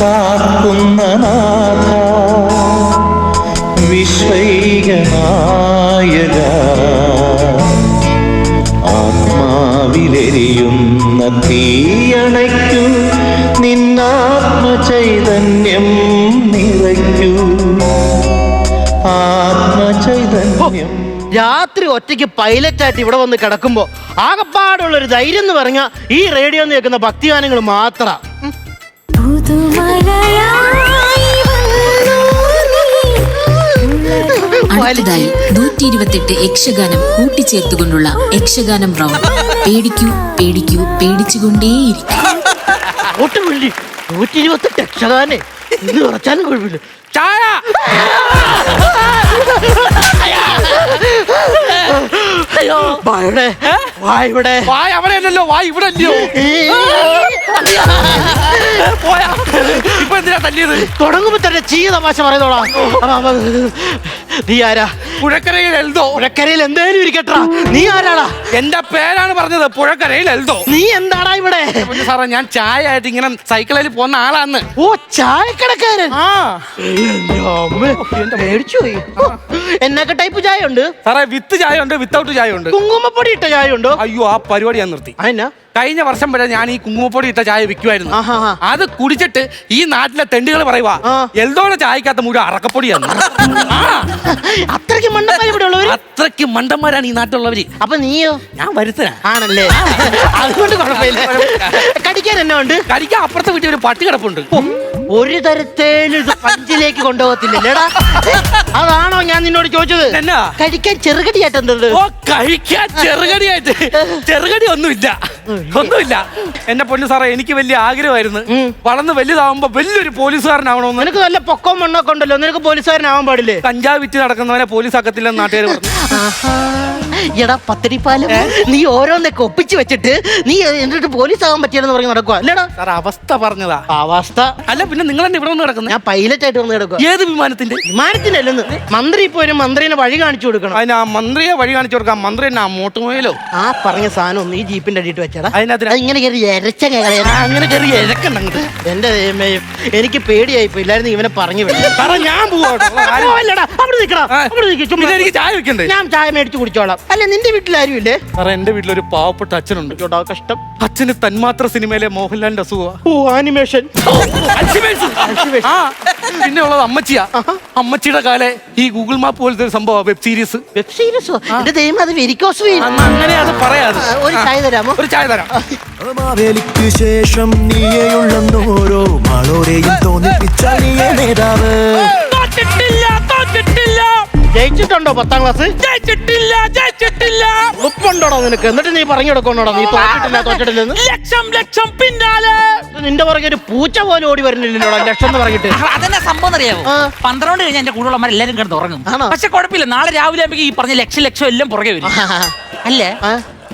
കാക്കുന്ന നാഥ വിശ്വൈക നായക ആത്മാവിലെരിയുന്ന തീയണയ്ക്കൂ നിന്നാത്മചൈതന്യം നിറയ്ക്കൂ. ആത്മചൈതന്യം. രാത്രി ഒറ്റയ്ക്ക് പൈലറ്റായിട്ട് ഇവിടെ വന്ന് കിടക്കുമ്പോ ആകപ്പാടുള്ള ഒരു ധൈര്യം എന്ന് പറഞ്ഞാൽ ഈ റേഡിയോ കേൾക്കുന്ന ഭക്തിഗാനങ്ങൾ മാത്ര. പുതുമഴയായി വന്നു നീ. അടുത്തതായി നൂറ്റി ഇരുപത്തെട്ട് യക്ഷഗാനം കൂട്ടിച്ചേർത്തുകൊണ്ടുള്ള യക്ഷഗാനം റൗണ്ട് പേടിക്കൂ പേടിക്കൂ പേടിച്ചുകൊണ്ടേയിരിക്കും. നൂറ്റി ഇരുപത്തെട്ട് യക്ഷഗാനെ. ഇത് കുറച്ചാലും കുഴപ്പമില്ല. ചായ! അയ്യോ വാ ഇവിടെ. വായ അവിടെ അല്ലല്ലോ വായ ഇവിടെ അല്ലയോ? പോയാ. ഇപ്പൊ എന്തിനാ തല്ലിയത്? തുടങ്ങുമ്പോ തന്നെ ചീയ തമാശ അപ്പൊ, നീ ആരാ? പുഴക്കരയിൽ എൽദോ. പുഴക്കരയിൽ എന്തായാലും ഇരിക്കട്ടാ നീ ആരാടാ? എന്റെ പേരാണ് പറഞ്ഞത്? പുഴക്കരയിൽ എൽദോ. നീ എന്താടാ ഇവിടെ? സാറേ ഞാൻ ചായ ആയിട്ട് ഇങ്ങനെ സൈക്കിളിൽ പോകുന്ന ആളാന്ന്. ഓ ചായക്കടക്കാരൻ. എന്നൊക്കെ ടൈപ്പ് ചായ ഉണ്ട് സാറേ വിത്ത് ചായ ഉണ്ട് വിത്തൗട്ട് ചായ ഉണ്ട് കുങ്കുമപ്പൊടി ഇട്ട ചായ ഉണ്ടോ അയ്യോ ആ പരിപാടി ഞാൻ നിർത്തി. അതെന്നാ? കഴിഞ്ഞ വർഷം വരെ ഞാൻ ഈ കുങ്കുമപ്പൊടി ഇട്ട ചായ വിൽക്കുമായിരുന്നു അത് കുടിച്ചിട്ട് ഈ നാട്ടിലെ തെണ്ടുകൾ പറയുവാ ആ. എൽദോടെ ചായക്കകത്ത് മുഴുവൻ അറക്കപ്പൊടിയാണ്. ആ, അത്രയ്ക്ക് മണ്ണപ്പായ ഇവിടെ ഉള്ളവര്? അത്രയ്ക്ക് മണ്ടന്മാരാണ് ഈ നാട്ടിലുള്ളവര്. അപ്പൊ നീയോ? ഞാൻ വരുത്തനാ ആണല്ലേ? അതുകൊണ്ട് കുഴപ്പമില്ല. കടിക്കാൻ എന്നാ ഉണ്ട്? കടിക്കാൻ അപ്പുറത്തെ വീട്ടിൽ ഒരു പട്ടി കിടപ്പുണ്ട് ഒരു തരത്തേലും ഇത് പഞ്ചിലേക്ക് കൊണ്ടുപോകത്തില്ലല്ലേടാ? അതാണോ ഞാൻ നിന്നോട് ചോദിച്ചത്? എന്നാ? കഴിക്കാൻ ചെറുകടിയായിട്ട് എന്തുണ്ട് ഓ കഴിക്കാൻ ചെറുകടിയായിട്ട്. ചെറുകടി ഒന്നുമില്ല. ഒന്നുമില്ല. എന്റെ പൊന്നു സാറേ എനിക്ക് വലിയ ആഗ്രഹമായിരുന്നു. വളർന്ന് വലുതാവുമ്പോ വലിയൊരു പോലീസുകാരനാവണമെന്ന്. നിനക്ക് നല്ല പൊക്കവും മണ്ണൊക്കെ ഉണ്ടല്ലോ. നിനക്ക് പോലീസുകാരനാവാൻ പാടില്ലേ? കഞ്ചാവ് വിറ്റ് നടക്കുന്നവനെ പോലീസ് ആക്കത്തില്ലെന്ന് നാട്ടുകാർ പറഞ്ഞു. എടാ പത്തിരിപ്പാലം. നീ ഓരോന്നൊക്കെ ഒപ്പിച്ചു വെച്ചിട്ട് നീ എന്നിട്ട് പോലീസ് ആവാൻ പറ്റിയെന്ന് പറഞ്ഞ് നടക്കുക അല്ലേടാ. സാർ അവസ്ഥ പറഞ്ഞതാ. അവസ്ഥ. അല്ല പിന്നെ നിങ്ങൾ തന്നെ ഇവിടെ വന്ന് കിടക്കുന്നത് ഞാൻ പൈലറ്റ് ആയിട്ട് വന്ന് കിടക്കുക ഏത് വിമാനത്തിന്റെ? വിമാനത്തിന്റെ അല്ലെന്ന് മന്ത്രി ഇപ്പൊ ഒരു മന്ത്രിനെ വഴി കാണിച്ചു കൊടുക്കണം. അതിന് ആ മന്ത്രിയെ വഴി കാണിച്ചു കൊടുക്കാം മന്ത്രി എന്നെ അങ്ങോട്ട് പോയാലോ ആ പറഞ്ഞ സാധനം ഒന്ന് ഈ ജീപ്പിന്റെ അടിയിട്ട് വെച്ചടാ. അതിനകത്ത് അത് ഇങ്ങനെ കയറി എരച്ച അങ്ങനെ കയറി ഇഴക്കണ്ടങ്ങട്ട് എന്റെ ദൈവമേയും എനിക്ക് പേടിയായി ഇല്ലായിരുന്നു ഇവനെ പറഞ്ഞു വിടാം. ഞാൻ പോവാ അവിടെ അവിടെ നിൽക്ക്, ഞാൻ ചായ മേടിച്ചു കുടിച്ചോളാം. അല്ല നിന്റെ വീട്ടിൽ ആരും ഇല്ലേ സാറേ എന്റെ വീട്ടിലൊരു പാവപ്പെട്ട അച്ഛനുണ്ട്. ചോടാ കഷ്ടം. അച്ഛന് തന്മാത്ര സിനിമയിലെ മോഹൻലാലിന്റെ അസുഖ ഓ ആനിമേഷൻ. ആ പിന്നെ ഉള്ളത് അമ്മച്ചിയാ. അമ്മച്ചിയുടെ കാലെ ഈ ഗൂഗിൾ മാപ്പ് പോലത്തെ ഒരു സംഭവം വെബ് സീരീസ്. Web series? എന്റെ ദൈവം അത് വെരിക്കോസ് വെയിൻ. അന്ന് അങ്ങനെ അത് പറയാതെ. ഒരു ചായ തരാമോ? ഒരു ചായ തരാം. മാവേലിക്ക് ശേഷം നീയെയുള്ളോരോ മാളോരെയും തോന്നിപ്പിച്ച നീയെ നേതാവ്. ജയിച്ചിട്ടുണ്ടോ പത്താം ക്ലാസ്? ജയിച്ചിട്ടില്ല ജയിച്ചിട്ടില്ല. ഉപ്പുണ്ടോടോ നിനക്ക്? എന്നിട്ട് നീ പറഞ്ഞു കൊടുക്കണോടോ നീ തോറ്റിട്ടില്ല തോറ്റിട്ടില്ലെന്ന്? ലക്ഷം ലക്ഷം പിന്നാലെ. നിന്റെ പുറകെ ഒരു പൂച്ച പോലും ഓടി വരുന്നില്ലല്ലോടാ ലക്ഷം എന്ന് പറഞ്ഞിട്ട്. അതെന്നെ സംഭവം അറിയാമോ. പന്ത്രണ്ട് കഴിഞ്ഞ എന്റെ കൂടെയുള്ളമാർ എല്ലാരും കിടന്ന് ഉറങ്ങും. പക്ഷെ കുഴപ്പമില്ല. നാളെ രാവിലെ ആകുമ്പോൾ ഈ പറഞ്ഞ ലക്ഷം ലക്ഷം എല്ലാം പുറകെ വരും. അല്ലേ?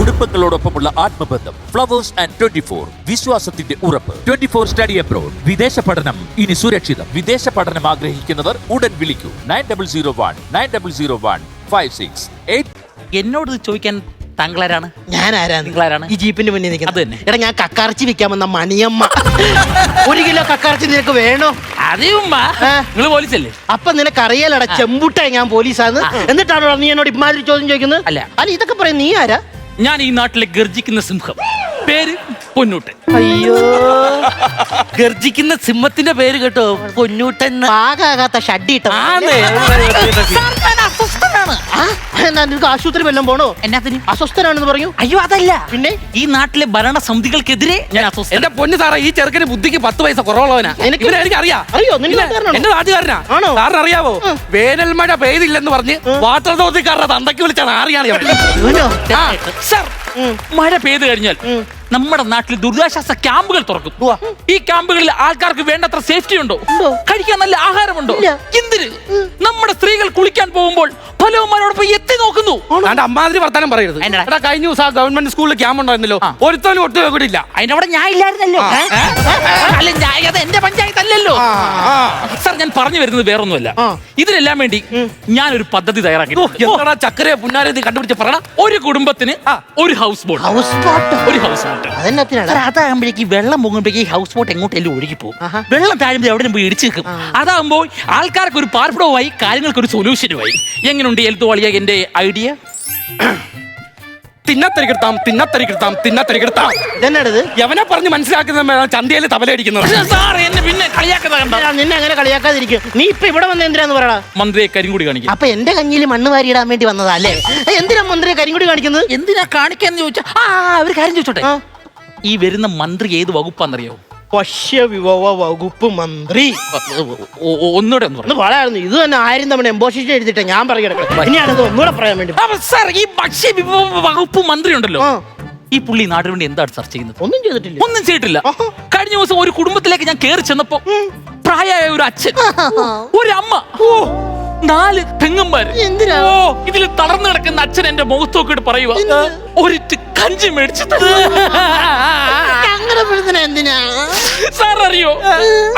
കുടുംബങ്ങളോടൊപ്പമുള്ള ആത്മബന്ധം ഫ്ലവേഴ്സ് ആൻഡ് ട്വന്റി ഫോർ വിശ്വാസത്തിന്റെ ഉറപ്പ്. ട്വന്റി ഫോർ സ്റ്റഡി അബ്രോഡ് വിദേശ പഠനം ഇനി സുരക്ഷിതം. വിദേശ പഠനം ആഗ്രഹിക്കുന്നവർ ഉടൻ വിളിക്കൂ. Nine double zero one nine double zero one five six eight എന്നോട് ചോദിക്കാൻ താങ്കളാരാണ്? ഞാൻ ആരാണ്? ഈ ജീപ്പിന്റെ മുന്നിൽ നിൽക്കുന്നത്. എടാ ഞാൻ കക്കാർച്ചി വിൽക്കാമെന്ന മണിയമ്മ. ഒരു കിലോ കക്കാർച്ചി നിനക്ക് വേണോ? നിങ്ങൾ പോലീസല്ലേ? അപ്പൊ നിനക്ക് അറിയാലടാ ചെമ്പുട്ടായി ഞാൻ പോലീസാന്ന്. എന്നിട്ടാണോ നീ എന്നോട് ഇമാതിരി ചോദ്യം ചോദിക്കുന്നത്? അല്ല. അല്ല ഇതൊക്കെ പറയും നീ ആരാ? ഞാൻ ഈ നാട്ടിലെ ഗർജിക്കുന്ന സിംഹം. പേര് പൊന്നൂട്ടൻ. അയ്യോ. ഗർജിക്കുന്ന സിംഹത്തിന്റെ പേര് കേട്ടോ പൊന്നൂട്ടൻ. പാകാകാത്ത ആന്നേ. നിനക്ക് ആശുപത്രി വല്ലതും പോണോ? എന്നാത്തിന്? അസ്വസ്ഥനാണെന്ന് പറഞ്ഞു അയ്യോ അതല്ല. പിന്നെ? ഈ നാട്ടിലെ ഭരണ സമിതികൾക്കെതിരെ ഞാൻ അസ്വസ്ഥ എന്റെ പൊന്നു സാറേ ഈ ചെറുക്കന് ബുദ്ധിക്ക് പത്ത് പൈസ കുറവുള്ളവനാ. എനിക്ക് ഇവനെ എനിക്ക് അറിയാം? അറിയോ? നിന്റെ നാട്ടുകാരനാണോ? എന്റെ നാട്ടുകാരനാ. ആണോ? സാറിന് അറിയാവോ വേനൽ മഴ പെയ്തില്ലെന്ന് പറഞ്ഞ് വാട്ടർ അതോറിറ്റിക്കാരുടെ തന്തയ്ക്ക് വിളിച്ചാണ് ആറിയാണ് ഇവൻ. ഇവനോ? ആ, സാർ മഴ പെയ്തു കഴിഞ്ഞാൽ നമ്മുടെ നാട്ടിൽ ദുരിതാശ്വാസ ക്യാമ്പുകൾ തുറക്കും. ഈ ക്യാമ്പുകളിൽ ആൾക്കാർക്ക് വേണ്ടത്ര സേഫ്റ്റി ഉണ്ടോ? കഴിക്കാൻ നല്ല ആഹാരമുണ്ടോ? എന്തിന്? നമ്മുടെ സ്ത്രീകൾ കുളിക്കാൻ പോകുമ്പോൾ ഫലവന്മാരോടൊപ്പം എത്തി നോക്കുന്നു. അതാണ്ട് അമ്മാതിരി വർത്താനം പറയരുത്. എടാ കഴിഞ്ഞ ദിവസം ആ ഗവൺമെന്റ് സ്കൂളിൽ ക്യാമ്പ് ഉണ്ടായിരുന്നല്ലോ. ഒരുത്തനും ഒട്ടും എവിടെയില്ല അതിന്റെ അവിടെ ഞാൻ ഇല്ലായിരുന്നല്ലോ. അല്ല ഞാൻ അത് എന്റെ പഞ്ചായത്ത് അല്ലല്ലോ സാർ ഞാൻ പറഞ്ഞു വരുന്നത് വേറൊന്നുമല്ല. ഇതിനെല്ലാം വേണ്ടി ഞാൻ ഒരു പദ്ധതി തയ്യാറാക്കി എന്താടാ ചക്കരയെ പുന്നാരെ കണ്ടുപിടിച്ച് പറയണം? ഒരു കുടുംബത്തിന് ഒരു ഹൗസ് ബോട്ട് ഹൗസ് ബോട്ട് ഒരു ഹൗസ് ബോട്ട് അതെന്നത്തിനാണ് അതാകുമ്പോഴേക്ക് വെള്ളം പൊങ്ങുമ്പോഴേക്ക് ഹൗസ് ബോട്ട് എങ്ങോട്ടെങ്കിലും ഒഴുകി പോകും വെള്ളം താഴുമ്പോൾ എവിടെ പോയി ഇടിച്ചു നിൽക്കും. അതാകുമ്പോൾ ആൾക്കാർക്ക് ഒരു പാർപ്പിടവുമായി കാര്യങ്ങൾക്ക് ഒരു സൊല്യൂഷനുമായി എങ്ങനെയുണ്ട് എൽത്തു വളിയ എന്റെ ഐഡിയ തിന്നത്തരികിടത്താം തിന്നത്തരികിടത്താം തിന്നത്തരികിടത്താം. ഇതെന്നാണിത് യവനെ പറഞ്ഞ് മനസ്സിലാക്കുന്ന ചന്തയിൽ തബലടിക്കുന്നത് സാർ എന്നെ പിന്നെ കളിയാക്കുന്ന നിന്നെ അങ്ങനെ കളിയാക്കാതിരിക്കും. നീ ഇപ്പൊ ഇവിടെ വന്ന എന്തിനാന്ന് പറയടാ? മന്ത്രിയെ കരിങ്കുടി കാണിക്കും. അപ്പൊ എന്റെ കഞ്ഞിയിൽ മണ്ണ് വാരിയിടാൻ വേണ്ടി വന്നതാ അല്ലേ? എന്തിനാ മന്ത്രിയെ കരിങ്കുടി കാണിക്കുന്നത്? എന്തിനാ കാണിക്കാന്ന് ചോദിച്ചാ? ആ ഒരു കാര്യം ചോദിച്ചോട്ടെ. ഈ വരുന്ന മന്ത്രി ഏത് വകുപ്പാന്നറിയോ ഭക്ഷ്യവിഭവ വകുപ്പ് മന്ത്രി. ഒ- ഒ- ഒന്നൂടെ ഒന്ന് ഒന്ന് പറയായിരുന്നു ഇത് തന്നെ ആയിരം തവണ എംബോസിഷൻ എഴുതിട്ട് ഞാൻ പറയണേ ഒന്നുകൂടെ പറയാൻ വേണ്ടി. സാർ ഈ ഭക്ഷ്യ വിഭവ വകുപ്പ് മന്ത്രി ഉണ്ടല്ലോ. ആ. ഈ പുള്ളി നാടിന് വേണ്ടി എന്താണ് സാർ ചെയ്യുന്നത്? ഒന്നും ചെയ്തിട്ടില്ല. ഒന്നും ചെയ്തിട്ടില്ല. കഴിഞ്ഞ ദിവസം ഒരു കുടുംബത്തിലേക്ക് ഞാൻ കേറി ചെന്നപ്പോ പ്രായമായ ഒരു അച്ഛൻ ഒരു അമ്മ നാല് എന്തിനാ? ഓ ഇതിൽ തളർന്നു കിടക്കുന്ന അച്ഛൻ എന്റെ മുഖത്ത് നോക്കിയിട്ട് പറയുക ഒരിറ്റ് കഞ്ചി മേടിച്ചു എന്തിനാ? സാർ അറിയോ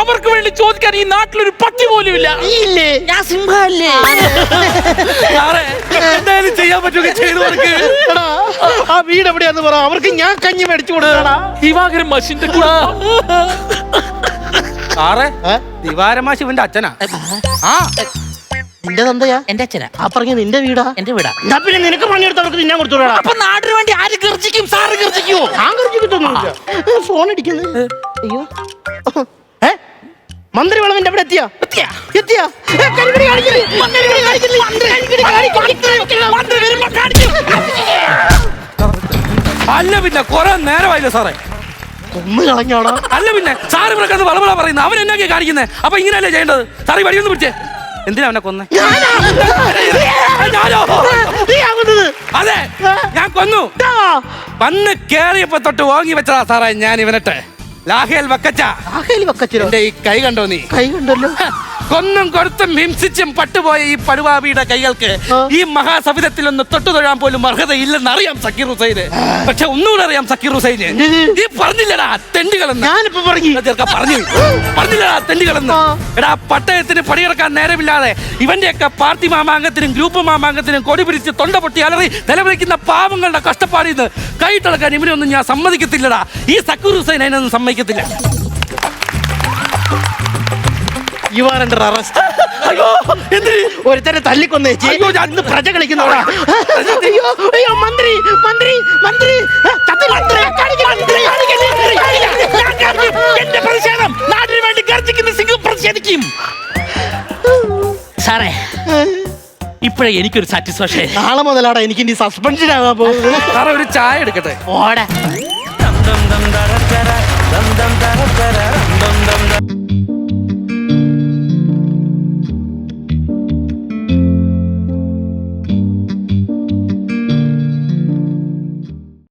അവർക്ക് വേണ്ടി ചോദിക്കാൻ ഈ നാട്ടിലൊരു പട്ടി പോലും ഇല്ല. ഇല്ലേ? ഞാൻ സിംഹല്ലേ? സാറേ എന്തായാലും ചെയ്യാൻ പറ്റുമൊക്കെ ചെയ്തു എടാ, ആ വീട് എവിടെയാന്ന് പറ. അവർക്ക് ഞാൻ കഞ്ഞി മേടിച്ചു കൊടുക്കണ ദിവാകരൻ മഷിന്റെ സാറേ ദിവാരമാശി ഇവന്റെ അച്ഛനാ. ആ. നിന്റെ തന്തയാ? എന്റെ അച്ഛനാ. ആ പറഞ്ഞ നിന്റെ വീടാ? എന്റെ വീടാ. എന്നാ പിന്നെ നിനക്ക് പണിയെടുത്ത് അവർക്ക് തിന്നാൻ കൊടുത്തോടാ അപ്പൊ നാടിന് വേണ്ടി ആര് ഗർജിക്കും? സാറ് ഗർജിക്കുവോ? ഞാൻ ഫോൺ അടിക്കുന്നത് അയ്യോ. ഏ? മന്ത്രി വളവിന്റെ അവിടെ എത്തിയാ? എത്തിയാ? എത്തിയാ? കരിപിടി കാണിക്കില്ലേ? കാണിക്കില്ലേ? കാണിക്കില്ലേ? മന്ത്രി വരുമ്പോ കാണിക്കും. അല്ല പിന്നെ കൊറേ നേരമായില്ലേ സാറേ? കൊന്നു കളഞ്ഞോടാ. അല്ല പിന്നെ സാറ് ഇവിടെ കിടന്ന് വളവള പറയുന്നത്. അവൻ എന്നൊക്കെ കാണിക്കുന്നത് അപ്പൊ ഇങ്ങനെയല്ലേ ചെയ്യേണ്ടത്? സാറി വഴിയൊന്നും പിടിച്ചേ. എന്തിനാ അവനെ കൊന്നെ? അതെ ഞാൻ കൊന്നു. വന്ന് കേറിയപ്പോ തൊട്ട് ഓങ്ങി വെച്ചതാ സാറേ ഞാൻ ഇവനട്ടെ. ലാഹേൽ വക്കച്ച. എന്റെ ഈ കൈ കണ്ടോ നീ? കൈ കണ്ടല്ലോ. കൊന്നും കൊടുത്തും ഹിംസിച്ചും പട്ടുപോയ ഈ പടുവാബിയുടെ കൈകൾക്ക് ഈ മഹാസവിധത്തിൽ ഒന്ന് തൊട്ടു തൊഴാൻ പോലും അർഹതയില്ലെന്ന് അറിയാം സക്കീർ ഹുസൈന്. പക്ഷെ ഒന്നുകൂടെ അറിയാം സക്കീർ ഹുസൈന്? ഈ പറഞ്ഞില്ലടാ തെണ്ടികളെന്ന്. ഞാനിപ്പോ പറഞ്ഞു. പറഞ്ഞു. പറഞ്ഞില്ലടാ തെണ്ടികളെന്ന്. എടാ പട്ടയത്തിന് പണിയെടുക്കാൻ നേരമില്ലാതെ ഇവന്റെയൊക്കെ പാർട്ടി മാമാങ്കത്തിനും ഗ്രൂപ്പ് മാമാങ്കത്തിനും കൊടി പിടിച്ച് തൊണ്ട പൊട്ടി അലറി നിലവിളിക്കുന്ന പാവങ്ങളുടെ കഷ്ടപ്പാടിന്ന് കൈ കൈട്ടളക്കാൻ ഇവനൊന്നും ഞാൻ സമ്മതിക്കത്തില്ലടാ. ഈ സക്കൂർ ഹുസൈൻ അതിനൊന്നും സമ്മതിക്കത്തില്ല. യു ആർ അണ്ടർ അറസ്റ്റ് അയ്യോ. എന്തിന്? ഒരുത്തരെ തല്ലിക്കൊന്നേച്ചി അയ്യോ, ഞാൻ- ഇന്ന് പ്രജ കളിക്കുന്നവരാ അയ്യോ. അയ്യോ മന്ത്രി മന്ത്രി മന്ത്രി. എന്റെ പ്രതിഷേധം നാടിന് വേണ്ടി ഗർജിക്കുന്ന സിംഗം പ്രതിഷേധിക്കും. സാറേ ഇപ്പോഴേ എനിക്കൊരു സാറ്റിസ്ഫാക്ഷൻ നാളെ മുതലാടാ എനിക്ക് ഇനി സസ്പെൻഷൻ ആകാൻ പോകുന്നത്. സാറേ ഒരു ചായ എടുക്കട്ടെ? ഓടെ.